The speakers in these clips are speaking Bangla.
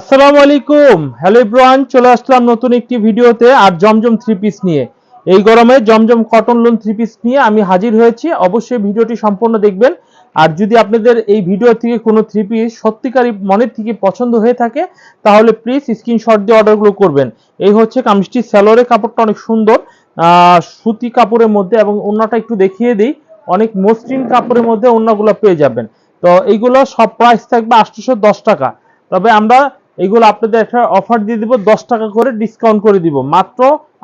আসসালামু আলাইকুম। হ্যালো এভরিওয়ান চলে আসলাম নতুন একটি ভিডিওতে আর জমজম থ্রি পিস নিয়ে। এই গরমে Zamzam cotton lawn three piece নিয়ে আমি হাজির হয়েছি। অবশ্যই ভিডিওটি সম্পূর্ণ দেখবেন। আর যদি আপনাদের এই ভিডিও থেকে কোনো থ্রি পিস সত্যিকারই মনের থেকে পছন্দ হয়ে থাকে, তাহলে প্লিজ স্ক্রিনশট দিয়ে অর্ডারগুলো করবেন। এই হচ্ছে কামিজটি স্যালোরের কাপড়টা অনেক সুন্দর। সুতি কাপড়ের মধ্যে এবং ওড়নাটা একটু দেখিয়ে দিই। অনেক মসৃণ কাপড়ের মধ্যে ওড়নাগুলো পেয়ে যাবেন। তো এইগুলো সব প্রাইস থাকবে আটশোশো টাকা। তবে আমরা এইগুলো আপনাদের একটা অফার দিয়ে দিব, দশ টাকা করে ডিসকাউন্ট করে দিব। মাত্র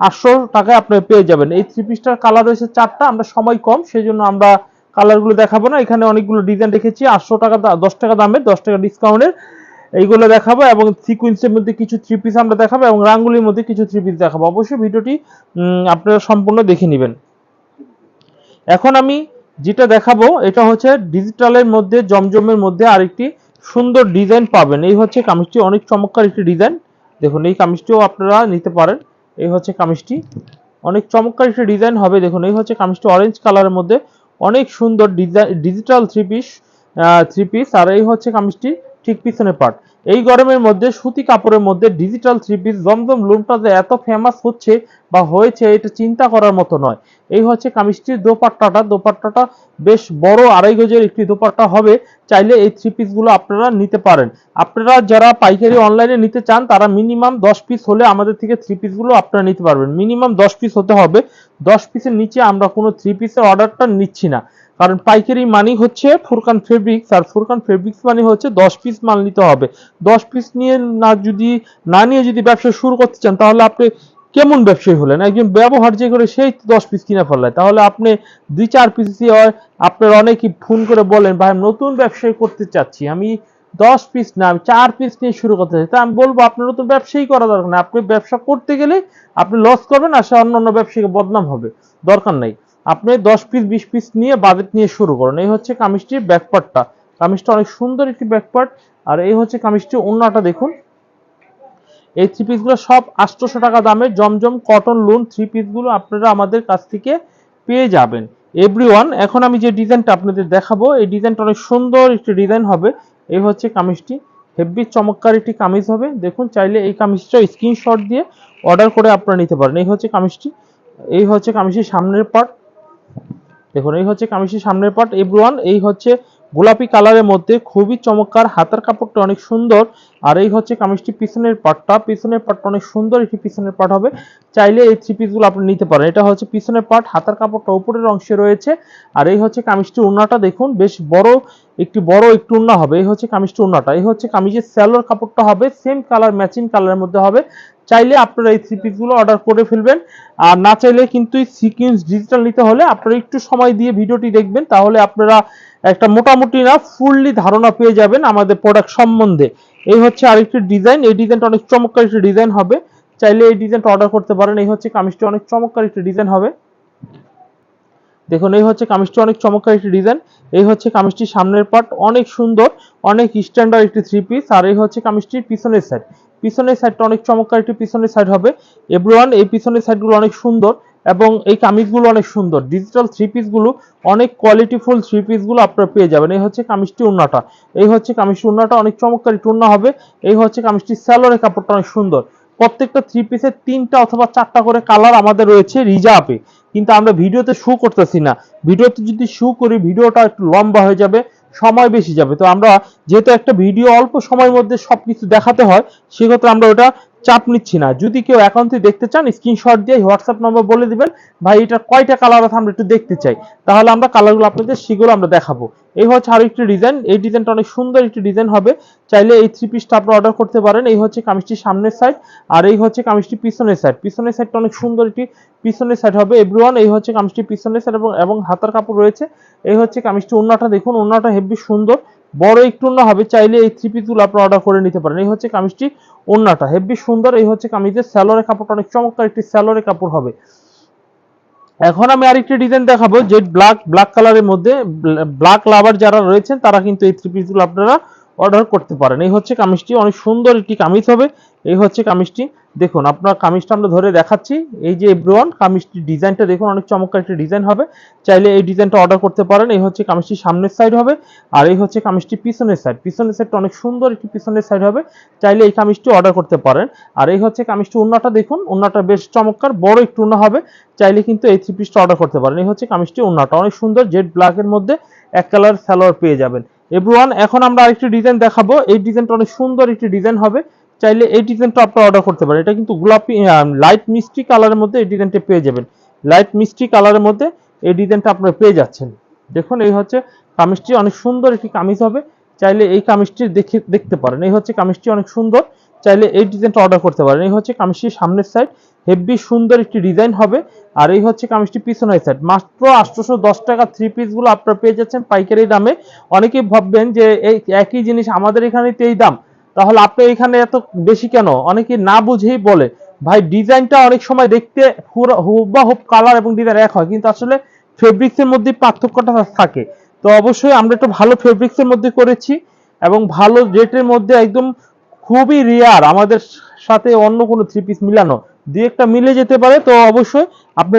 আটশো টাকায় আপনি পেয়ে যাবেন। এই থ্রি পিসটার কালার রয়েছে চারটা, আমরা সময় কম সেই জন্য আমরা কালারগুলো দেখাবো না। এখানে অনেকগুলো ডিজাইন রেখেছি আটশো টাকা দশ টাকা দামের, দশ টাকা ডিসকাউন্টের এইগুলো দেখাবো এবং সিকুয়েন্সের মধ্যে কিছু থ্রি পিস আমরা দেখাবো এবং রাঙ্গুলির মধ্যে কিছু থ্রি পিস দেখাবো। অবশ্যই ভিডিওটি আপনারা সম্পূর্ণ দেখে নেবেন। এখন আমি যেটা দেখাবো, এটা হচ্ছে ডিজিটালের মধ্যে, জমজমের মধ্যে আরেকটি সুন্দর ডিজাইন পাবেন। এই হচ্ছে কামিজটি, অনেক চমৎকার একটি ডিজাইন। দেখুন, এই কামিজটিও আপনারা নিতে পারেন। এই হচ্ছে কামিজটি। অনেক চমৎকার একটি ডিজাইন হবে। দেখুন, এই হচ্ছে কামিজটি অরেঞ্জ কালারের মধ্যে। অনেক সুন্দর design digital three piece three piece আর এই হচ্ছে কামিজটি ঠিক পিছনের পার্ট এই গরমের মধ্যে সুতি কাপড়ের মধ্যে ডিজিটাল থ্রি পিস জমজম লুমটা যে এত ফেমাস হচ্ছে বা হয়েছে, এটা চিন্তা করার মতো নয়। এই হচ্ছে কামিজটির দোপাট্টাটা। দোপাট্টাটা বেশ বড় আড়াই গজের একটি দোপাট্টা হবে। চাইলে এই থ্রি পিসগুলো আপনারা নিতে পারেন। আপনারা যারা পাইকারি অনলাইনে নিতে চান, তারা মিনিমাম দশ পিস হলে আমাদের থেকে থ্রি পিসগুলো আপনারা নিতে পারবেন। মিনিমাম দশ পিস হতে হবে। দশ পিসের নিচে আমরা কোনো থ্রি পিসের অর্ডারটা নিচ্ছি না। কারণ পাইকারি মানি হচ্ছে ফুরকান ফেব্রিক্স আর ফুরকান ফেব্রিক্স মানে হচ্ছে দশ পিস মাল নিতে হবে। দশ পিস নিয়ে না যদি, না নিয়ে যদি ব্যবসা শুরু করতে চান, তাহলে আপনি কেমন ব্যবসায়ী হলেন? একজন ব্যবহার যে করে সেই দশ পিস কিনে ফেলায় তাহলে আপনি দুই চার পিস আপনার অনেকেই ফোন করে বলেন, ভাই, আমি নতুন ব্যবসায়ী করতে চাচ্ছি, আমি দশ পিস না, আমি চার পিস নিয়ে শুরু করতে চাই তা আমি বলব, আপনার নতুন ব্যবসায়ী করা দরকার না আপনি ব্যবসা করতে গেলে আপনি লস করবেন, আর সে অন্য অন্য ব্যবসায়ীকে বদনাম হবে। দরকার নাই। আপনি দশ পিস বিশ পিস নিয়ে বাজেট নিয়ে শুরু করুন। এই হচ্ছে কামিজটির ব্যাকপার্টটা কামিজটা অনেক সুন্দর একটি ব্যাকপার্ট আর এই হচ্ছে কামিজটির অন্যটা দেখুন। এই থ্রি পিসগুলো সব আটশোশো টাকা দামে জমজম কটন লোন থ্রি পিসগুলো আপনারা আমাদের কাছ থেকে পেয়ে যাবেন। এভরিওয়ান এখন আমি যে ডিজাইনটা আপনাদের দেখাবো, এই ডিজাইনটা অনেক সুন্দর একটি ডিজাইন হবে। এই হচ্ছে কামিজটি। হেভি চমৎকার একটি কামিজ হবে। দেখুন, চাইলে এই কামিজটা স্ক্রিনশট দিয়ে অর্ডার করে আপনারা নিতে পারেন। এই হচ্ছে কামিজটি। এই হচ্ছে কামিজটির সামনের পার্ট দেখুন, এই হচ্ছে কামিজের সামনের পার্ট এভরিওয়ান এই হচ্ছে গোলাপি কালারের মধ্যে খুবই চমৎকার হাতের কাপড়টা অনেক সুন্দর। আর এই হচ্ছে কামিজটি পিছনের পার্টটা পিছনের পার্টটা অনেক সুন্দর একটি পিছনের পার্ট হবে। চাইলে এই থ্রি পিসগুলো আপনি নিতে পারেন। এটা হচ্ছে পিছনের পার্ট হাতার কাপড়টা উপরের অংশে রয়েছে। আর এই হচ্ছে কামিজটি উন্নাটা দেখুন, বেশ বড় একটি বড়, একটু উন্না হবে। এই হচ্ছে কামিজটি উন্নাটা। এই হচ্ছে কামিজের স্যালোর কাপড়টা হবে সেম কালার ম্যাচিং কালারের মধ্যে হবে। চাইলে আপনারা এই থ্রি পিসগুলো অর্ডার করে ফেলবেন। আর না চাইলে কিন্তু এই সিকুয়েন্স ডিজিটাল নিতে হলে আপনারা একটু সময় দিয়ে ভিডিওটি দেখবেন, তাহলে আপনারা একটা মোটামুটি না ফুললি ধারণা পেয়ে যাবেন আমাদের প্রোডাক্ট সম্বন্ধে। এই হচ্ছে আরেকটি ডিজাইন এই ডিজাইনটা অনেক চমৎকার একটি ডিজাইন হবে। চাইলে এই ডিজাইনটা অর্ডার করতে পারেন। এই হচ্ছে কামিজটি অনেক চমৎকার একটি ডিজাইন হবে। দেখুন, এই হচ্ছে কামিজটি অনেক চমৎকার একটি ডিজাইন এই হচ্ছে কামিজটির সামনের পার্ট অনেক সুন্দর, অনেক স্ট্যান্ডার্ড একটি থ্রি পিস আর এই হচ্ছে কামিজটির পিছনের সাইড পিছনের সাইডটা অনেক চমৎকার একটি পিছনের সাইড হবে। এভরিওয়ান এই পিছনের সাইডগুলো অনেক সুন্দর এবং এই কামিজগুলো অনেক সুন্দর। ডিজিটাল থ্রি পিসগুলো অনেক কোয়ালিটিফুল থ্রি পিসগুলো আপনারা পেয়ে যাবেন। এই হচ্ছে কামিজটি উন্নাটা। এই হচ্ছে কামিজটি উন্নাটা অনেক চমৎকার একটি উন্না হবে। এই হচ্ছে কামিজটি স্যালোরের কাপড়টা অনেক সুন্দর। প্রত্যেকটা থ্রি পিসের তিনটা অথবা চারটা করে কালার আমাদের রয়েছে রিজার্ভে। কিন্তু আমরা ভিডিওতে শু করতেছি না। ভিডিওতে যদি শু করি, ভিডিওটা একটু লম্বা হয়ে যাবে, সময় বেশি যাবে। তো আমরা যেহেতু একটা ভিডিও অল্প সময়ের মধ্যে সব কিছু দেখাতে হয়, সেক্ষেত্রে আমরা ওটা চাপ নিচ্ছি না। যদি কেউ অ্যাকাউন্টে দেখতে চান স্ক্রিনশট দিয়ে হোয়াটসঅ্যাপ নম্বর বলে দিবেন, ভাই, এটা কয়টা কালার আছে? আমরা একটু দেখতে চাই। তাহলে আমরা কালারগুলো আপনাদের সেগুলো আমরা দেখাবো। এই হচ্ছে আরও একটি ডিজাইন এই ডিজাইনটা অনেক সুন্দর একটি ডিজাইন হবে। চাইলে এই থ্রি পিসটা আপনারা অর্ডার করতে পারেন। এই হচ্ছে কামিজটির সামনের সাইড আর এই হচ্ছে কামিজটি পিছনের সাইড পিছনের সাইডটা অনেক সুন্দর একটি পিছনের সাইড হবে। এভরিওয়ান এই হচ্ছে কামিজটি পিছনের সাইড এবং এবং হাতার কাপড় রয়েছে। এই হচ্ছে কামিজটি ওন্নাটা দেখুন। ওন্নাটা হেভি সুন্দর। বড় একটু না হবে, চাইলে এই থ্রি পিসগুলো আপনারা অর্ডার করে নিতে পারেন। এই হচ্ছে কামিজটি ওন্নাটা হেভি সুন্দর। এই হচ্ছে কামিজের স্যালোরে কাপড়টা, অনেক চমৎকার একটি স্যালোরে কাপড় হবে। এখন আমি আরেকটি ডিজাইন দেখাবো, যে ব্ল্যাক ব্ল্যাক কালারের মধ্যে ব্ল্যাক লাভার যারা রয়েছেন, তারা কিন্তু এই থ্রি পিসগুলো আপনারা অর্ডার করতে পারেন। এই হচ্ছে কামিজটি, অনেক সুন্দর একটি কামিজ হবে। এই হচ্ছে কামিজটি। দেখুন, আপনার কামিজটা আমরা ধরে দেখাচ্ছি। এই যে এব্রোয়ান কামিজটির ডিজাইনটা দেখুন, অনেক চমৎকার একটি ডিজাইন হবে। চাইলে এই ডিজাইনটা অর্ডার করতে পারেন। এই হচ্ছে কামিজটি সামনের সাইড হবে। আর এই হচ্ছে কামিজটি পিছনের সাইড পিছনের সাইডটা অনেক সুন্দর একটি পিছনের সাইড হবে। চাইলে এই কামিজটি অর্ডার করতে পারেন। আর এই হচ্ছে কামিজটি উন্নাটা দেখুন। উন্নাটা বেশ চমৎকার, বড় একটু উন্না হবে। চাইলে কিন্তু এই থ্রি পিসটা অর্ডার করতে পারেন। এই হচ্ছে কামিজটি উন্নাটা। অনেক সুন্দর জেড ব্ল্যাকের মধ্যে এক কালার সালোয়ার পেয়ে যাবেন। এভরিওয়ান এখন আমরা আরেকটি ডিজাইন দেখাবো। এই ডিজাইনটা অনেক সুন্দর একটি ডিজাইন হবে। চাইলে এই ডিজাইনটা আপনারা অর্ডার করতে পারেন। এটা কিন্তু গোলাপি লাইট মিষ্টি কালারের মধ্যে এই ডিজাইনটা পেয়ে যাবেন। লাইট মিষ্টি কালারের মধ্যে এই ডিজাইনটা আপনারা পেয়ে যাচ্ছেন। দেখুন, এই হচ্ছে কামিজটি অনেক সুন্দর একটি কামিজ হবে। চাইলে এই কামিজটি দেখে, দেখতে পারেন। এই হচ্ছে কামিজটি অনেক সুন্দর। চাইলে এই ডিজাইনটা অর্ডার করতে পারেন। এই হচ্ছে কামিজটির সামনের সাইড হেভি সুন্দর একটি ডিজাইন হবে। আর এই হচ্ছে কামিজটি পিছনের সাইড মাত্র আটশোশো দশ টাকা থ্রি পিসগুলো আপনারা পেয়ে যাচ্ছেন পাইকারি দামে। অনেকেই ভাববেন যে এই একই জিনিস আমাদের এখানে তো এই দাম। তাহলে আপনি এখানে এত বেশি কেন? অনেকে না বুঝেই বলে। ভাই, ডিজাইনটা অনেক সময় দেখতে পুরো হুবহুব কালার এবং ডিজাইন এক হয়, কিন্তু আসলে ফেব্রিক্সের মধ্যে পার্থক্যটা থাকে। তো অবশ্যই আমরা একটু ভালো ফেব্রিক্সের মধ্যে করেছি এবং ভালো রেটের মধ্যে একদম খুবই রেয়ার আমাদের সাথে অন্য কোনো থ্রি পিস মিলানো। দুই একটা মিলে যেতে পারে, তো অবশ্যই আপনি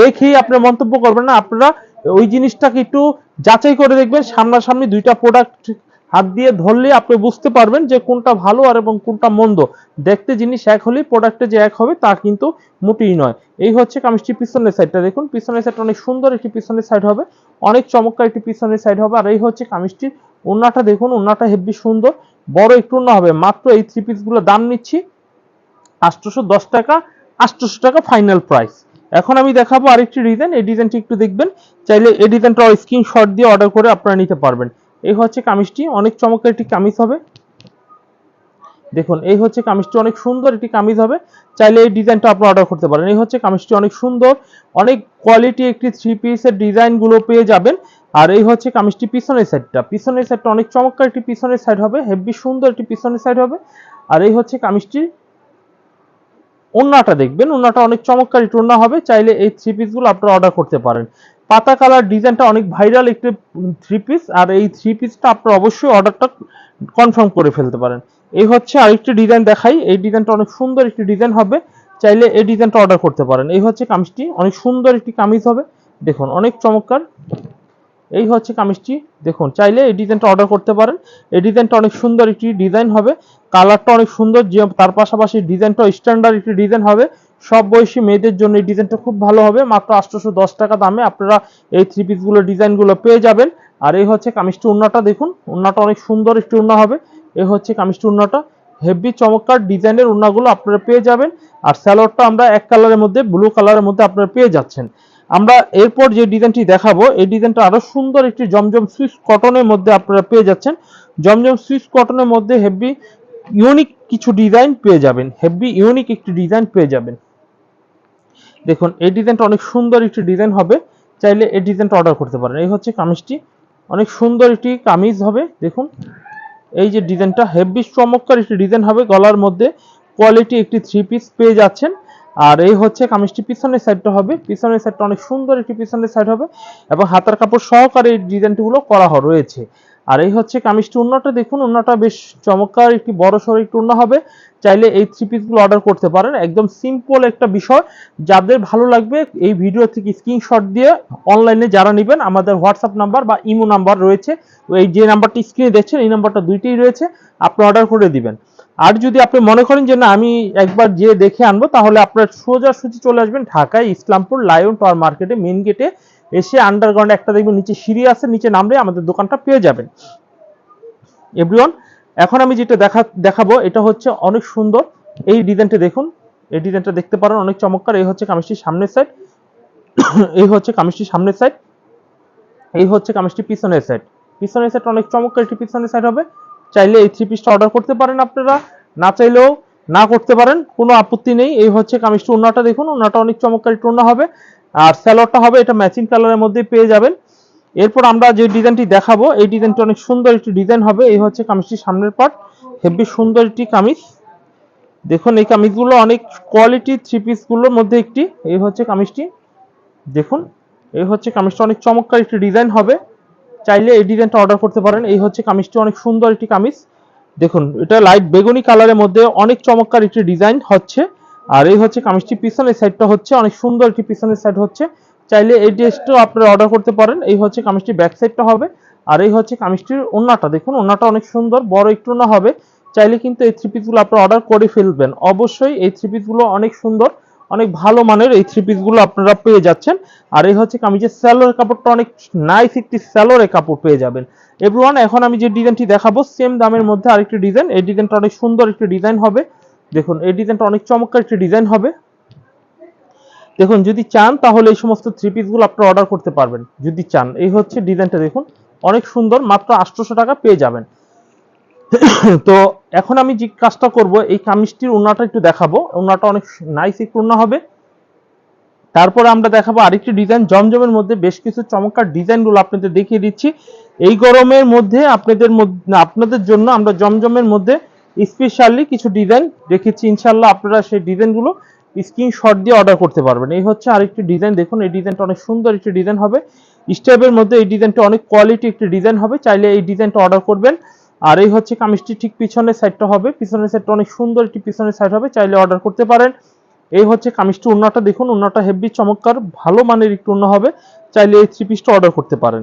দেখেই আপনি মন্তব্য করবেন না। আপনারা ওই জিনিসটাকে একটু যাচাই করে দেখবেন, সামনাসামনি দুইটা প্রোডাক্ট হাত দিয়ে ধরলে আপনি বুঝতে পারবেন যে কোনটা ভালো আর এবং কোনটা মন্দ। দেখতে জিনিস এক হলেই প্রোডাক্টে যে এক হবে, তা কিন্তু মোটেই নয়। এই হচ্ছে কামিজটি পিছনের সাইডটা দেখুন, পিছনের সাইডটা অনেক সুন্দর একটি পিছনের সাইড হবে। অনেক চমৎকার একটি পিছনের সাইড হবে। আর এই হচ্ছে কামিজটির ওন্নাটা দেখুন ওন্নাটা হেভি সুন্দর। বড় একটু ওন্না হবে। মাত্র এই থ্রি পিসগুলো দাম নিচ্ছি আটশোশো দশ টাকা, আটশোশো টাকা ফাইনাল প্রাইস এখন আমি দেখাবো আরেকটি ডিজাইন এই ডিজাইনটি একটু দেখবেন। চাইলে এই ডিজাইনটা স্ক্রিনশট দিয়ে অর্ডার করে আপনারা নিতে পারবেন। এই হচ্ছে কামিজটি, অনেক চমৎকার একটি কামিজ হবে। দেখুন, এই হচ্ছে কামিজটি, অনেক সুন্দর একটি কামিজ হবে। চাইলে এই ডিজাইনটা আপনি অর্ডার করতে পারেন। এই হচ্ছে কামিজটি, অনেক সুন্দর, অনেক কোয়ালিটি একটি থ্রি পিসের ডিজাইনগুলো পেয়ে যাবেন। আর এই হচ্ছে কামিজটি পিছনের সাইডটা পিছনের সাইডটা অনেক চমৎকার একটি পিছনের সাইড হবে হেভি সুন্দর একটি পিছনের সাইড হবে। আর এই হচ্ছে কামিজটি ওন্নাটা দেখবেন ওন্নাটা অনেক চমৎকার একটু ওন্না হবে। চাইলে এই থ্রি পিসগুলো আপনারা অর্ডার করতে পারেন। পাতা কালার ডিজাইনটা অনেক ভাইরাল একটি থ্রি পিস আর এই থ্রি পিসটা আপনারা অবশ্যই অর্ডারটা কনফার্ম করে ফেলতে পারেন। এই হচ্ছে আরেকটি ডিজাইন দেখাই। এই ডিজাইনটা অনেক সুন্দর একটি ডিজাইন হবে। চাইলে এই ডিজাইনটা অর্ডার করতে পারেন। এই হচ্ছে কামিজটি। অনেক সুন্দর একটি কামিজ হবে। দেখুন, অনেক চমৎকার। এই হচ্ছে কামিজটি। দেখুন, চাইলে এই ডিজাইনটা অর্ডার করতে পারেন। এই ডিজাইনটা অনেক সুন্দর একটি ডিজাইন হবে। কালারটা অনেক সুন্দর। যে তার পাশাপাশি ডিজাইনটা স্ট্যান্ডার্ড একটি ডিজাইন হবে। সব বয়সী মেয়েদের জন্য এই ডিজাইনটা খুব ভালো হবে। মাত্র আটশোশো দশ টাকা দামে আপনারা এই থ্রি পিসগুলো ডিজাইনগুলো পেয়ে যাবেন। আর এই হচ্ছে কামিজটি উন্নাটা দেখুন। উন্নাটা অনেক সুন্দর একটি উন্না হবে। এই হচ্ছে কামিজটি উন্নাটা। হেভি চমৎকার ডিজাইনের উন্নাগুলো আপনারা পেয়ে যাবেন। আর স্যালোয়ারটা আমরা এক কালারের মধ্যে ব্লু কালারের মধ্যে আপনারা পেয়ে যাচ্ছেন। আমরা এরপর যে ডিজাইনটি দেখাবো, এই ডিজাইনটা আরও সুন্দর একটি জমজম সুইস কটনের মধ্যে আপনারা পেয়ে যাচ্ছেন। জমজম সুইস কটনের মধ্যে হেভি ইউনিক কিছু ডিজাইন পেয়ে যাবেন। হেভি ইউনিক একটি ডিজাইন পেয়ে যাবেন। দেখুন, এই ডিজাইনটা অনেক সুন্দর একটি ডিজাইন হবে। চাইলে এই ডিজাইনটা অর্ডার করতে পারেন। এই হচ্ছে কামিজটি। অনেক সুন্দর একটি কামিজ হবে, দেখুন। এই যে ডিজাইনটা হেভি চমৎকার একটি ডিজাইন হবে। গলার মধ্যে কোয়ালিটি একটি থ্রি পিস পেয়ে যাচ্ছেন। আর এই হচ্ছে কামিজটি পিছনের সাইডটা হবে। পিছনের সাইডটা অনেক সুন্দর একটি পিছনের সাইড হবে এবং হাতার কাপড় সহকারে এই ডিজাইনটিগুলো করা রয়েছে। আর এই হচ্ছে কামিজটি উন্নাটা দেখুন উন্নাটা বেশ চমৎকার, একটি বড় সড়ো একটু উন্না হবে। চাইলে এই থ্রি পিসগুলো অর্ডার করতে পারেন। একদম সিম্পল একটা বিষয়। যাদের ভালো লাগবে, এই ভিডিও থেকে স্ক্রিনশট দিয়ে অনলাইনে যারা নেবেন, আমাদের হোয়াটসঅ্যাপ নাম্বার বা ইমো নাম্বার রয়েছে। এই যে নাম্বারটি স্ক্রিনে দেখছেন, এই নাম্বারটা দুইটাই রয়েছে। আপনি অর্ডার করে দিবেন। আর যদি আপনি মনে করেন যে, না, আমি একবার যেয়ে দেখে আনব, তাহলে আপনার সোজাসুজি চলে আসবেন ঢাকায় ইসলামপুর লায়ন টাওয়ার মার্কেটে মেন গেটে এসে আন্ডারগ্রাউন্ড একটা দেখবেন নিচে সিঁড়ি আছে, নিচে নামলে আমাদের দোকানটা পেয়ে যাবেন। এভরিওয়ান এখন আমি যেটা দেখা দেখাবো, এটা হচ্ছে অনেক সুন্দর। এই ডিজাইনটা দেখুন। এই ডিজাইনটা দেখতে পারেন, অনেক চমৎকার। এই হচ্ছে কামিজটির সামনের সাইড এই হচ্ছে কামিজটির সামনের সাইড এই হচ্ছে কামিজটি পিছনের সাইড পিছনের সাইড অনেক চমৎকার। একটি পিছনের সাইড হবে। চাইলে এই থ্রি পিসটা অর্ডার করতে পারেন আপনারা। না চাইলেও না করতে পারেন। কোনো আপত্তি নেই। এই হচ্ছে কামিজটি ওনাটা দেখুন। ওনাটা অনেক চমৎকার। একটি হবে। আর স্যালোয়ারটা হবে, এটা ম্যাচিং কালারের মধ্যে পেয়ে যাবেন। এরপর আমরা যে ডিজাইনটি দেখাবো, এই ডিজাইনটি অনেক সুন্দর একটি ডিজাইন হবে। এই হচ্ছে কামিজটির সামনের পার্ট হেভি সুন্দর একটি কামিজ। দেখুন, এই কামিজগুলো অনেক কোয়ালিটি থ্রি পিসগুলোর মধ্যে একটি। এই হচ্ছে কামিজটি। দেখুন, এই হচ্ছে কামিজটা অনেক চমৎকার একটি ডিজাইন হবে। চাইলে এই ডিজাইনটা অর্ডার করতে পারেন। এই হচ্ছে কামিজটি অনেক সুন্দর একটি কামিজ। দেখুন, এটা লাইট বেগুনি কালারের মধ্যে অনেক চমৎকার একটি ডিজাইন হচ্ছে। আর এই হচ্ছে কামিজটি পিছনের সাইডটা হচ্ছে, অনেক সুন্দর একটি পিছনের সাইড হচ্ছে। চাইলে এই ড্রেসটাও আপনারা অর্ডার করতে পারেন। এই হচ্ছে কামিজটির ব্যাক সাইডটা হবে। আর এই হচ্ছে কামিজটির ওন্নাটা। দেখুন, ওন্নাটা অনেক সুন্দর, বড় একটু না হবে। চাইলে কিন্তু এই থ্রি পিসগুলো আপনারা অর্ডার করে ফেলবেন। অবশ্যই এই থ্রি পিসগুলো অনেক সুন্দর, অনেক ভালো মানের এই থ্রি পিসগুলো আপনারা পেয়ে যাচ্ছেন। আর এই হচ্ছে কামিজের স্যালোর কাপড়টা অনেক নাইস একটি স্যালোরের কাপড় পেয়ে যাবেন। এভরিওয়ান, এখন আমি যে ডিজাইনটি দেখাবো সেম দামের মধ্যে আরেকটি ডিজাইন এই ডিজাইনটা অনেক সুন্দর একটি ডিজাইন হবে। দেখুন, এই ডিজাইনটা অনেক চমৎকার একটি ডিজাইন হবে। দেখুন, যদি চান তাহলে এই সমস্ত থ্রি পিসগুলো আপনারা অর্ডার করতে পারবেন, যদি চান। এই হচ্ছে ডিজাইনটা, দেখুন, অনেক সুন্দর, মাত্র আটশোশো টাকা পেয়ে যাবেন। তো এখন আমি যে কাজটা করব, এই কামিজটির উন্নাটা একটু দেখাবো। উন্নাটা অনেক নাইস একটু উন্না হবে। তারপরে আমরা দেখাবো আরেকটি ডিজাইন, জমজমের মধ্যে বেশ কিছু চমৎকার ডিজাইনগুলো আপনাদের দেখিয়ে দিচ্ছি। এই গরমের মধ্যে আপনাদের আপনাদের জন্য আমরা জমজমের মধ্যে স্পেশালি কিছু ডিজাইন রেখেছি ইনশাল্লাহ আপনারা সেই ডিজাইনগুলো স্ক্রিনশট দিয়ে অর্ডার করতে পারবেন। এই হচ্ছে আরেকটি ডিজাইন দেখুন এই ডিজাইনটা অনেক সুন্দর একটি ডিজাইন হবে। স্টেপের মধ্যে এই ডিজাইনটা অনেক কোয়ালিটি একটি ডিজাইন হবে, চাইলে এই ডিজাইনটা অর্ডার করবেন। আর এই হচ্ছে কামিজটি ঠিক পিছনের সাইডটা হবে, পিছনের সাইডটা অনেক সুন্দর একটি পিছনের সাইড হবে, চাইলে অর্ডার করতে পারেন। এই হচ্ছে কামিজটি উন্নাটা, দেখুন উন্নাটা হেভি চমৎকার, ভালো মানের একটু উন্না হবে, চাইলে এই থ্রি পিসটা অর্ডার করতে পারেন।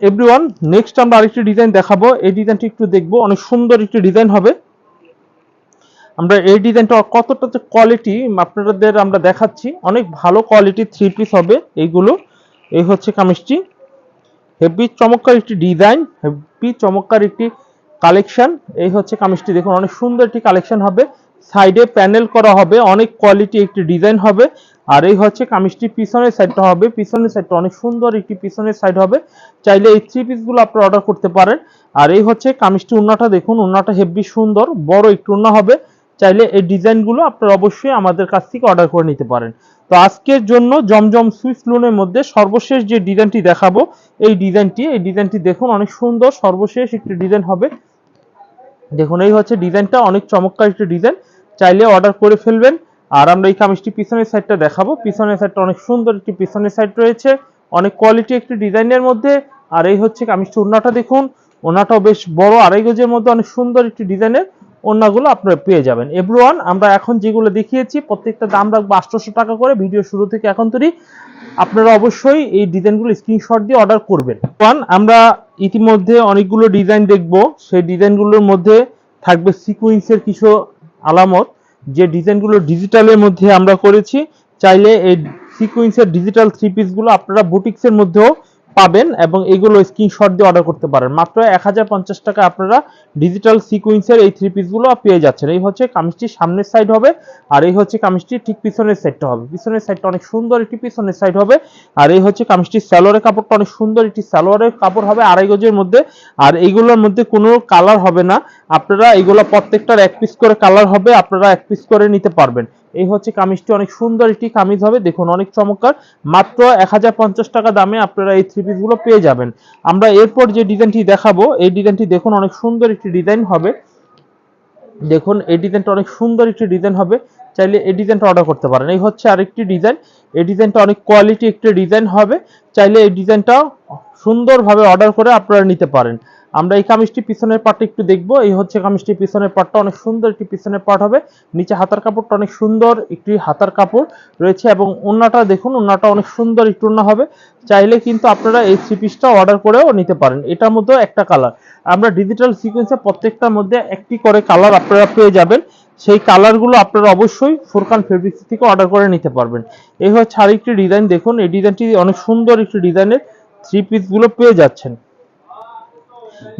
এভরিওয়ান নেক্সট আমরা আরেকটি ডিজাইন দেখাবো। এই ডিজাইনটি একটু দেখব। অনেক সুন্দর একটি ডিজাইন হবে। আমরা এই ডিজাইনটা কতটা যে কোয়ালিটি আপনাদের আমরা দেখাচ্ছি। অনেক ভালো কোয়ালিটির থ্রি পিস হবে এইগুলো। এই হচ্ছে কামিজটি। হেভি চমৎকার একটি ডিজাইন হেভি চমৎকার একটি কালেকশন এই হচ্ছে কামিজটি। দেখুন, অনেক সুন্দর একটি কালেকশন হবে। সাইডে প্যানেল করা হবে। অনেক কোয়ালিটি একটি ডিজাইন হবে। আর এই হচ্ছে কামিজটি, পিছনের সাইডটা হবে, পিছনের সাইডটা অনেক সুন্দর একটি পিছনের সাইড হবে। চাইলে এই থ্রি পিসগুলো আপনারা অর্ডার করতে পারেন। আর এই হচ্ছে কামিজটি উন্নাটা দেখুন, উন্নাটা হেভি সুন্দর, বড় একটু উন্না হবে। চাইলে এই ডিজাইনগুলো আপনারা অবশ্যই আমাদের কাছ থেকে অর্ডার করে নিতে পারেন। তো আজকের জন্য জমজম সুইস লোনের মধ্যে সর্বশেষ যে ডিজাইনটি দেখাবো, এই ডিজাইনটি এই ডিজাইনটি দেখুন অনেক সুন্দর, সর্বশেষ একটি ডিজাইন হবে। দেখুন, এই হচ্ছে ডিজাইনটা অনেক চমৎকার একটি ডিজাইন চাইলে অর্ডার করে ফেলবেন। আর আমরা এই কামিজটি পিছনের সাইডটা দেখাবো। পিছনের সাইডটা অনেক সুন্দর একটি পিছনের সাইড রয়েছে। অনেক কোয়ালিটি একটি ডিজাইনের মধ্যে। আর এই হচ্ছে কামিজটি ওড়নাটা দেখুন। ওড়নাটাও বেশ বড়, আড়াই গজের মধ্যে অনেক সুন্দর একটি ডিজাইনের ওড়নাগুলো আপনারা পেয়ে যাবেন। এভরিওয়ান আমরা এখন যেগুলো দেখিয়েছি, প্রত্যেকটা দাম রাখব আটশোশো টাকা করে। ভিডিও শুরু থেকে এখন তৈরি। আপনারা অবশ্যই এই ডিজাইনগুলো স্ক্রিনশট দিয়ে অর্ডার করবেন। ওয়ান আমরা ইতিমধ্যে অনেকগুলো ডিজাইন দেখব। সেই ডিজাইনগুলোর মধ্যে থাকবে সিকুয়েন্সের কিছু আলামত। যে ডিজাইনগুলো ডিজিটালের মধ্যে আমরা করেছি, চাইলে এই সিকুয়েন্সের ডিজিটাল থ্রি পিসগুলো আপনারা বুটিক্সের মধ্যেও পাবেন এবং এগুলো স্ক্রিনশট দিয়ে অর্ডার করতে পারেন। মাত্র এক হাজার পঞ্চাশ টাকা আপনারা ডিজিটাল সিকুয়েন্সের এই থ্রি পিসগুলো পেয়ে যাচ্ছেন। এই হচ্ছে কামিজটির সামনের সাইড হবে আর এই হচ্ছে কামিজটির ঠিক পিছনের সাইডটা হবে। পিছনের সাইডটা অনেক সুন্দর, একটি পিছনের সাইড হবে আর এই হচ্ছে কামিজটির সালোয়ারের কাপড়টা অনেক সুন্দর, একটি সালোয়ারের কাপড় হবে আড়াই গজের মধ্যে আর এইগুলোর মধ্যে কোনো কালার হবে না। আপনারা এইগুলো প্রত্যেকটার এক পিস করে কালার হবে, আপনারা এক পিস করে নিতে পারবেন। এই হচ্ছে কামিজটি, অনেক সুন্দর একটি কামিজ হবে। দেখুন, অনেক চমৎকার। মাত্র এক হাজার পঞ্চাশ টাকা দামে আপনারা এই থ্রি পিসগুলো পেয়ে যাবেন। আমরা এরপর যে ডিজাইনটি দেখাবো, এই ডিজাইনটি দেখুন, অনেক সুন্দর একটি ডিজাইন হবে। দেখুন, এই ডিজাইনটা অনেক সুন্দর একটি ডিজাইন হবে। চাইলে এই ডিজাইনটা অর্ডার করতে পারেন। এই হচ্ছে আরেকটি ডিজাইন। এই ডিজাইনটা অনেক কোয়ালিটি একটি ডিজাইন হবে। চাইলে এই ডিজাইনটা সুন্দরভাবে অর্ডার করে আপনারা নিতে পারেন। আমরা এই কামিজটি পিছনের পার্টটা একটু দেখব। এই হচ্ছে কামিজটি পিছনের পার্টটা অনেক সুন্দর একটি পিছনের পার্ট হবে। নিচে হাতার কাপড়টা অনেক সুন্দর একটি হাতার কাপড় রয়েছে এবং ওন্নাটা দেখুন, ওন্নাটা অনেক সুন্দর একটু ওন্না হবে। চাইলে কিন্তু আপনারা এই থ্রি পিসটা অর্ডার করেও নিতে পারেন। এটার মধ্যেও একটা কালার। আমরা ডিজিটাল সিকোয়েন্সে প্রত্যেকটার মধ্যে একটি করে কালার আপনারা পেয়ে যাবেন। সেই কালারগুলো আপনারা অবশ্যই ফোরকান ফেব্রিক্স থেকে অর্ডার করে নিতে পারবেন। এই হচ্ছে আরেকটি ডিজাইন। দেখুন, এই ডিজাইনটি অনেক সুন্দর একটি ডিজাইনের থ্রি পিসগুলো পেয়ে যাচ্ছেন।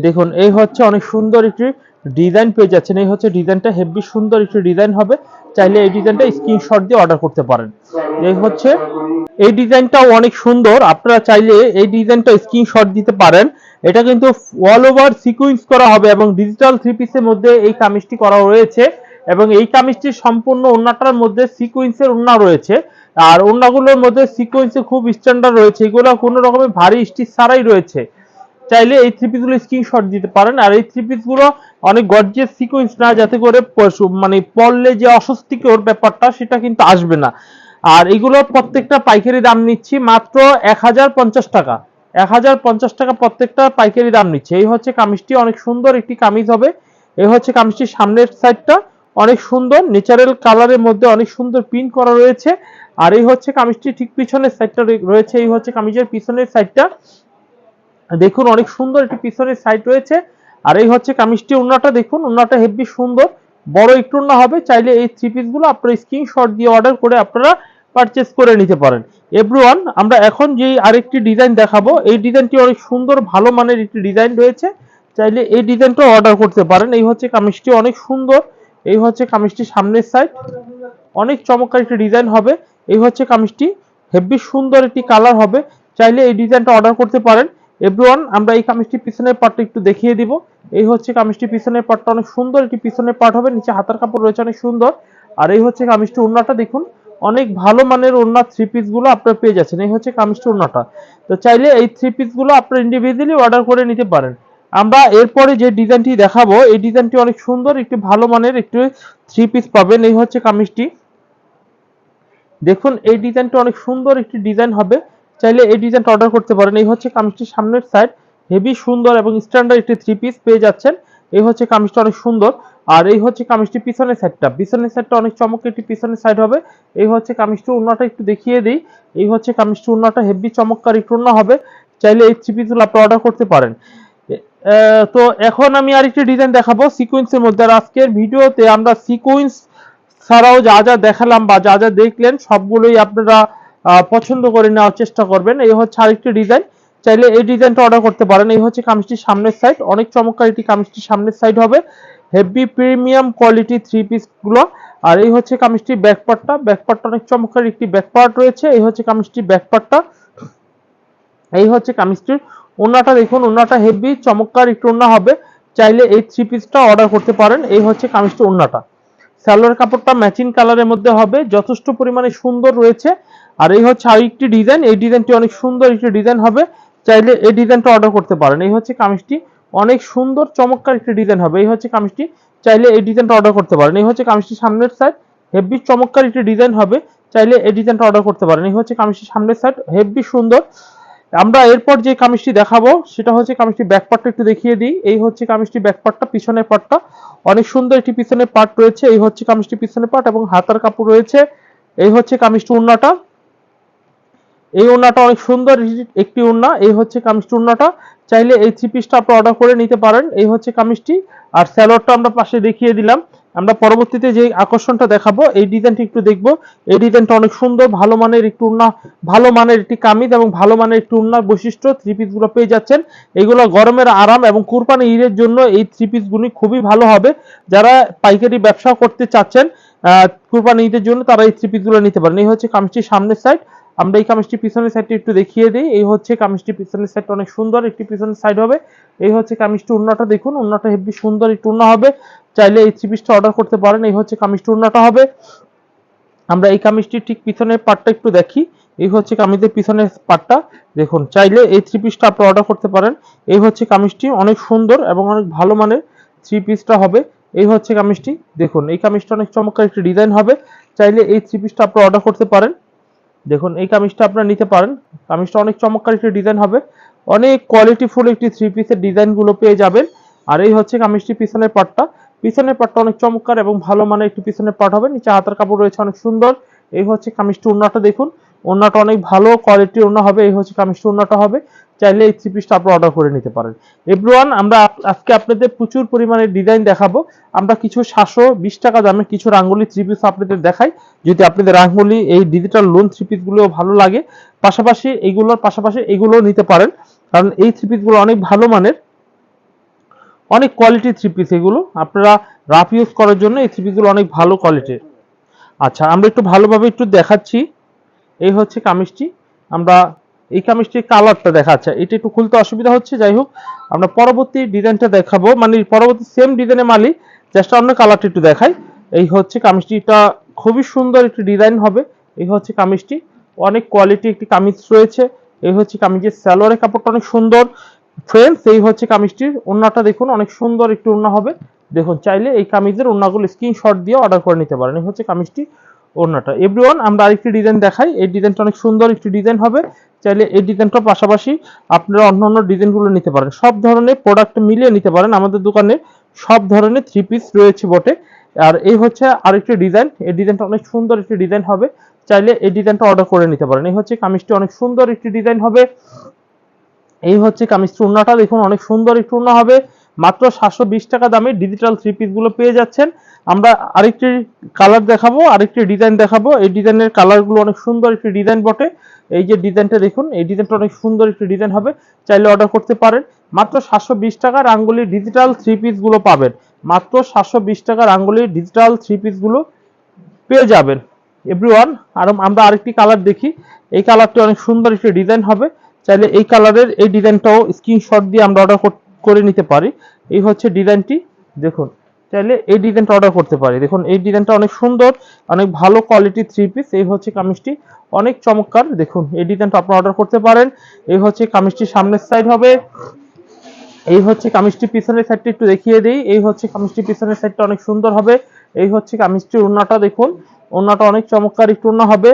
দেখুন, এই হচ্ছে অনেক সুন্দর একটি ডিজাইন পেয়ে যাচ্ছেন। এই হচ্ছে ডিজাইনটা হেভি সুন্দর একটি ডিজাইন হবে। চাইলে এই ডিজাইনটা স্ক্রিনশট দিয়ে অর্ডার করতে পারেন। এই হচ্ছে, এই ডিজাইনটাও অনেক সুন্দর। আপনারা চাইলে এই ডিজাইনটা স্ক্রিনশট দিতে পারেন। এটা কিন্তু অল ওভার সিকুয়েন্স করা হবে এবং ডিজিটাল থ্রি পিসের মধ্যে এই কামিজটি করা রয়েছে এবং এই কামিজটির সম্পূর্ণ ওন্নাটার মধ্যে সিকুয়েন্সের ওন্না রয়েছে। আর ওন্নাগুলোর মধ্যে সিকুয়েন্সে খুব স্ট্যান্ডার্ড রয়েছে। এগুলো কোনো রকমের ভারী স্টিচ ছাড়াই রয়েছে। চাইলে এই থ্রি পিসগুলো স্ক্রিনশট দিতে পারেন। আর এই থ্রি পিসগুলো অনেক গর্জিয়াস সিকোয়েন্স না, যাতে করে মানে পড়লে যে অস্বস্তিকর ব্যাপারটা, সেটা কিন্তু আসবে না। আর এগুলো প্রত্যেকটা পাইকারি দাম নিচ্ছি মাত্র এক হাজার পঞ্চাশ টাকা। এক হাজার পঞ্চাশ টাকা প্রত্যেকটা পাইকারি দাম নিচ্ছে। এই হচ্ছে কামিজটি, অনেক সুন্দর একটি কামিজ হবে। এই হচ্ছে কামিজটির সামনের সাইডটা অনেক সুন্দর ন্যাচারাল কালারের মধ্যে অনেক সুন্দর প্রিন্ট করা রয়েছে। আর এই হচ্ছে কামিজটি ঠিক পিছনের সাইডটা রয়েছে। এই হচ্ছে কামিজের পিছনের সাইডটা দেখুন অনেক সুন্দর একটি পিছনের সাইড রয়েছে। আর এই হচ্ছে কামিজটি, উন্নাটা দেখুন, উন্নাটা হেভি সুন্দর। বড় একটু উন্না হবে, চাইলে এই থ্রি পিসগুলো আপনারা স্ক্রিনশট দিয়ে অর্ডার করে আপনারা পারচেস করে নিতে পারেন। এভরিওয়ান আমরা এখন যে আরেকটি ডিজাইন দেখাবো, এই ডিজাইনটি অনেক সুন্দর, ভালো মানের একটি ডিজাইন রয়েছে। চাইলে এই ডিজাইনটা অর্ডার করতে পারেন। এই হচ্ছে কামিজটি অনেক সুন্দর, এই হচ্ছে কামিজটি সামনের সাইড অনেক চমৎকার একটি ডিজাইন হবে, এই হচ্ছে কামিজটি। হেভি সুন্দর একটি কালার হবে, চাইলে এই ডিজাইনটা অর্ডার করতে পারেন। এভরিওয়ান আমরা এই কামিজটি পিছনের পার্টটা একটু দেখিয়ে দিব। এই হচ্ছে কামিজটি পিছনের পার্টটা অনেক সুন্দর একটি পিছনের পার্ট হবে। নিচে হাতার কাপড় রয়েছে, অনেক সুন্দর। আর এই হচ্ছে কামিজটি ওড়নাটা দেখুন, অনেক ভালো মানের ওড়না থ্রি পিসগুলো আপনারা পেয়ে যাচ্ছেন। এই হচ্ছে কামিজটি ওড়নাটা। তো চাইলে এই থ্রি পিসগুলো আপনারা ইন্ডিভিজুয়ালি অর্ডার করে নিতে পারেন। আমরা এরপরে যে ডিজাইনটি দেখাবো, এই ডিজাইনটি অনেক সুন্দর, একটি ভালো মানের একটি থ্রি পিস পাবেন। এই হচ্ছে কামিজটি। দেখুন, এই ডিজাইনটা অনেক সুন্দর একটি ডিজাইন হবে। চাইলে এই ডিজাইনটা অর্ডার করতে পারেন। এই হচ্ছে কামিজটির সামনের সাইড হেভি সুন্দর এবং স্ট্যান্ডার্ড একটি থ্রি পিস পেয়ে যাচ্ছেন। এই হচ্ছে কামিজটা অনেক সুন্দর। আর এই হচ্ছে কামিজটি পিছনের সাইডটা পিছনের সাইডটা অনেক চমক একটি পিছনের সাইড হবে। এই হচ্ছে কামিজটি উন্নাটা একটু দেখিয়ে দিই। এই হচ্ছে কামিজটি উন্নাটা হেভি চমৎকার একটু উন্না হবে। চাইলে এই থ্রি পিসগুলো আপনি অর্ডার করতে পারেন। তো এখন আমি আরেকটি ডিজাইন দেখাবো সিকোয়েন্সের মধ্যে। আর আজকের ভিডিওতে আমরা সিকোয়েন্স ছাড়াও যা যা দেখালাম বা যা যা দেখলেন, সবগুলোই আপনারা পছন্দ করে নেওয়ার চেষ্টা করবেন। এই হচ্ছে আরেকটি ডিজাইন চাইলে এই ডিজাইনটা অর্ডার করতে পারেন। এই হচ্ছে কামিজটির সামনের সাইড অনেক চমৎকার একটি কামিজটির সামনের সাইড হবে। হেভি প্রিমিয়াম কোয়ালিটি থ্রি পিসগুলো। আর এই হচ্ছে কামিজটির ব্যাক পার্টটা ব্যাক পার্টটা অনেক চমৎকার একটি ব্যাক পার্ট রয়েছে। এই হচ্ছে কামিজটির ব্যাক পার্টটা এই হচ্ছে কামিজটির ওনাটা দেখুন। ওনাটা হেভি চমৎকার একটু ওনা হবে। চাইলে এই থ্রি পিসটা অর্ডার করতে পারেন। এই হচ্ছে কামিজটির ওনাটা স্যালোয়ার কাপড়টা ম্যাচিং কালারের মধ্যে হবে। যথেষ্ট পরিমাণে সুন্দর রয়েছে। আর এই হচ্ছে আরেকটি ডিজাইন এই ডিজাইনটি অনেক সুন্দর একটি ডিজাইন হবে। চাইলে এই ডিজাইনটা অর্ডার করতে পারেন। এই হচ্ছে কামিজটি। অনেক সুন্দর, চমৎকার একটি ডিজাইন হবে। এই হচ্ছে কামিজটি। চাইলে এই ডিজাইনটা অর্ডার করতে পারেন। এই হচ্ছে কামিজটি সামনের সাইড হেভি চমৎকার একটি ডিজাইন হবে। চাইলে এই ডিজাইনটা অর্ডার করতে পারেন। এই হচ্ছে কামিজটি সামনের সাইড হেভি সুন্দর। আমরা এরপর যে কামিজটি দেখাবো, সেটা হচ্ছে কামিজটি ব্যাক পার্টটা একটু দেখিয়ে দিই। এই হচ্ছে কামিজটি ব্যাক পার্টটা পিছনের পার্টটা অনেক সুন্দর একটি পিছনের পার্ট রয়েছে। এই হচ্ছে কামিজটি পিছনের পার্ট এবং হাতার কাপড় রয়েছে। এই হচ্ছে কামিজটি উন্নাটা। এই ওড়নাটা অনেক সুন্দর, একটি ওড়না, এই হচ্ছে কামিজটি ওড়নাটা। চাইলে এই থ্রি পিসটা আপনি অর্ডার করে নিতে পারেন, এই হচ্ছে কামিজটি। আর স্যালোয়ারটা আমরা পাশে দেখিয়ে দিলাম। আমরা পরবর্তীতে যে আকর্ষণটা দেখাবো, এই ডিজাইনটি একটু দেখব। এই ডিজাইনটা অনেক সুন্দর, ভালো মানের একটু ওড়না, ভালো মানের একটি কামিজ এবং ভালো মানের একটি ওড়নার বৈশিষ্ট্য থ্রি পিসগুলো পেয়ে যাচ্ছেন। এগুলো গরমের আরাম এবং কুরবানি ঈদের জন্য এই থ্রি পিসগুলি খুবই ভালো হবে। যারা পাইকারি ব্যবসা করতে চাচ্ছেন কুরবানি ঈদের জন্য তারা এই থ্রি পিসগুলো নিতে পারেন। এই হচ্ছে কামিজটির সামনের সাইড আমরা এই কামিজটি পিছনের সাইডটি একটু দেখিয়ে দিই। এই হচ্ছে কামিজটি পিছনের সাইডটা অনেক সুন্দর, একটি পিছনের সাইড হবে। এই হচ্ছে কামিজটি উন্নাটা দেখুন, উন্নাটা হেভি সুন্দর একটু উন্না হবে। চাইলে এই থ্রি পিসটা অর্ডার করতে পারেন, এই হচ্ছে কামিজটি উন্নাটা হবে। আমরা এই কামিজটির ঠিক পিছনের পার্টটা একটু দেখি। এই হচ্ছে কামিজের পিছনের পার্টটা দেখুন, চাইলে এই থ্রি পিসটা আপনি অর্ডার করতে পারেন। এই হচ্ছে কামিজটি অনেক সুন্দর এবং অনেক ভালো মানের থ্রি পিসটা হবে। এই হচ্ছে কামিজটি, দেখুন, এই কামিজটা অনেক চমৎকার একটি ডিজাইন হবে। চাইলে এই থ্রি পিসটা আপনি অর্ডার করতে পারেন। দেখুন, এই কামিজটা আপনারা নিতে পারেন। কামিজটা অনেক চমৎকার একটি ডিজাইন হবে। অনেক কোয়ালিটিফুল একটি থ্রি পিসের ডিজাইনগুলো পেয়ে যাবেন। আর এই হচ্ছে কামিজটি পিছনের পাটটা। পিছনের পাটটা অনেক চমৎকার এবং ভালো মানের একটি পিছনের পাট হবে। নিচে হাতার কাপড় রয়েছে অনেক সুন্দর। এই হচ্ছে কামিজটি ওড়নাটা দেখুন। ওড়নাটা অনেক ভালো কোয়ালিটির ওড়না হবে। এই হচ্ছে কামিজটি ওড়নাটা হবে। চাইলে এই থ্রি পিসটা আপনারা অর্ডার করে নিতে পারেন। এভরিওয়ান, আমরা আজকে আপনাদের প্রচুর পরিমাণে ডিজাইন দেখাবো। আমরা কিছু সাতশো বিশ টাকা দামে কিছু রাঙ্গুলি থ্রি পিস আপনাদের দেখাই। যদি আপনাদের রাঙ্গুলি, এই ডিজিটাল লোন থ্রি পিসগুলো ভালো লাগে, পাশাপাশি এইগুলোর পাশাপাশি এগুলোও নিতে পারেন। কারণ এই থ্রি পিসগুলো অনেক ভালো মানের। অনেক কোয়ালিটি থ্রি পিস এগুলো। আপনারা রাফ ইউজ করার জন্য এই থ্রি পিসগুলো অনেক ভালো কোয়ালিটির আচ্ছা আমরা একটু ভালোভাবে একটু দেখাচ্ছি। এই হচ্ছে কামিজটি। আমরা এই কামিজটির কালারটা দেখাচ্ছে। এটা একটু খুলতে অসুবিধা হচ্ছে, যাই হোক। আমরা পরবর্তী ডিজাইনটা দেখাবো। মানে পরবর্তী সেম ডিজাইনের মালি জাস্ট অন্য কালারটা একটু দেখাই। এই হচ্ছে কামিজটিটা খুবই সুন্দর একটি ডিজাইন হবে। এই হচ্ছে কামিজটি। অনেক কোয়ালিটি একটি কামিজ রয়েছে। এই হচ্ছে কামিজের স্যালোয়ারের কাপড়টা অনেক সুন্দর। ফ্রেন্ডস এই হচ্ছে কামিজটির ওড়নাটা দেখুন, অনেক সুন্দর একটি ওড়না হবে। দেখুন, চাইলে এই কামিজের ওড়নাগুলো স্ক্রিনশট দিয়ে অর্ডার করে নিতে পারেন। এই হচ্ছে কামিজটি ওড়নাটা। এভরিওয়ান আমরা আরেকটি ডিজাইন দেখাই। এই ডিজাইনটা অনেক সুন্দর একটি ডিজাইন হবে। চাইলে এই ডিজাইনটার পাশাপাশি আপনারা অন্য অন্য ডিজাইনগুলো নিতে পারেন। সব ধরনের প্রোডাক্ট মিলিয়ে নিতে পারেন। আমাদের দোকানে সব ধরনের থ্রি পিস রয়েছে বটে। আর এই হচ্ছে আরেকটি ডিজাইন। এই ডিজাইনটা অনেক সুন্দর একটি ডিজাইন হবে। চাইলে এই ডিজাইনটা অর্ডার করে নিতে পারেন। এই হচ্ছে কামিজটি অনেক সুন্দর একটি ডিজাইন হবে। এই হচ্ছে কামিজটি উন্নাটা দেখুন, অনেক সুন্দর একটি উন্না হবে। মাত্র সাতশো বিশ টাকা দামে ডিজিটাল থ্রি পিসগুলো পেয়ে যাচ্ছেন। আমরা আরেকটি কালার দেখাবো, আরেকটি ডিজাইন দেখাবো। এই ডিজাইনের কালারগুলো অনেক সুন্দর একটি ডিজাইন বটে। এই যে ডিজাইনটা দেখুন, এই ডিজাইনটা অনেক সুন্দর একটি ডিজাইন হবে। চাইলে অর্ডার করতে পারেন। মাত্র সাতশো বিশ টাকার আঙ্গুলির ডিজিটাল থ্রি পিসগুলো পাবেন। মাত্র সাতশো বিশ টাকার আঙ্গুলির ডিজিটাল থ্রি পিসগুলো পেয়ে যাবেন। এভরিওয়ান আর আমরা আরেকটি কালার দেখি। এই কালারটি অনেক সুন্দর একটি ডিজাইন হবে। চাইলে এই কালারের এই ডিজাইনটাও স্ক্রিনশট দিয়ে আমরা অর্ডার করে নিতে পারি। এই হচ্ছে ডিজাইনটি। দেখুন, চাইলে এই ডিজাইনটা অর্ডার করতে পারি। দেখুন, এই ডিজাইনটা অনেক সুন্দর, অনেক ভালো কোয়ালিটি থ্রি পিস এই হচ্ছে কামিজটি। অনেক চমৎকার। দেখুন, এই ডিজাইনটা আপনারা অর্ডার করতে পারেন। এই হচ্ছে কামিজটির সামনের সাইড হবে। এই হচ্ছে কামিজটি পিছনের সাইডটা একটু দেখিয়ে দিই। এই হচ্ছে কামিজটি পিছনের সাইডটা অনেক সুন্দর হবে। এই হচ্ছে কামিজটির ওড়নাটা দেখুন। ওড়নাটা অনেক চমৎকার একটু ওড়না হবে।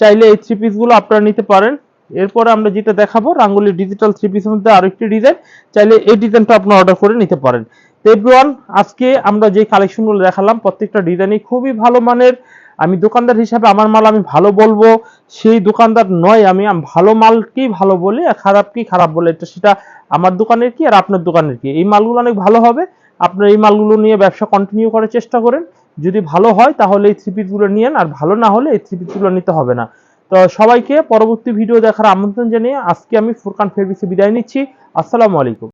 চাইলে এই থ্রি পিসগুলো আপনারা নিতে পারেন। এরপরে আমরা যেটা দেখাবো, রাঙ্গুলি ডিজিটাল থ্রি পিসের মধ্যে আরেকটি ডিজাইন চাইলে এই ডিজাইনটা আপনারা অর্ডার করে নিতে পারেন। এভরিওয়ান আজকে আমরা যে কালেকশনগুলো দেখালাম, প্রত্যেকটা ডিজাইনই খুবই ভালো মানের। আমি দোকানদার হিসাবে আমার মাল আমি ভালো বলব। সেই দোকানদার নয় আমি, আম- ভালো মালকেই ভালো বলি আর খারাপ কি খারাপ বলে? এটা সেটা আমার দোকানের কি আর আপনার দোকানের কি? এই মালগুলো অনেক ভালো হবে। আপনার এই মালগুলো নিয়ে ব্যবসা কন্টিনিউ করার চেষ্টা করেন। যদি ভালো হয় তাহলে এই থ্রি পিসগুলো নিয়েন আর ভালো না হলে এই থ্রি পিসগুলো নিতে হবে না। তো সবাইকে পরবর্তী ভিডিও দেখার আমন্ত্রণ জানিয়ে আজকে আমি ফুরকান ফেরবিসে বিদায় নিচ্ছি। আসসালামু আলাইকুম।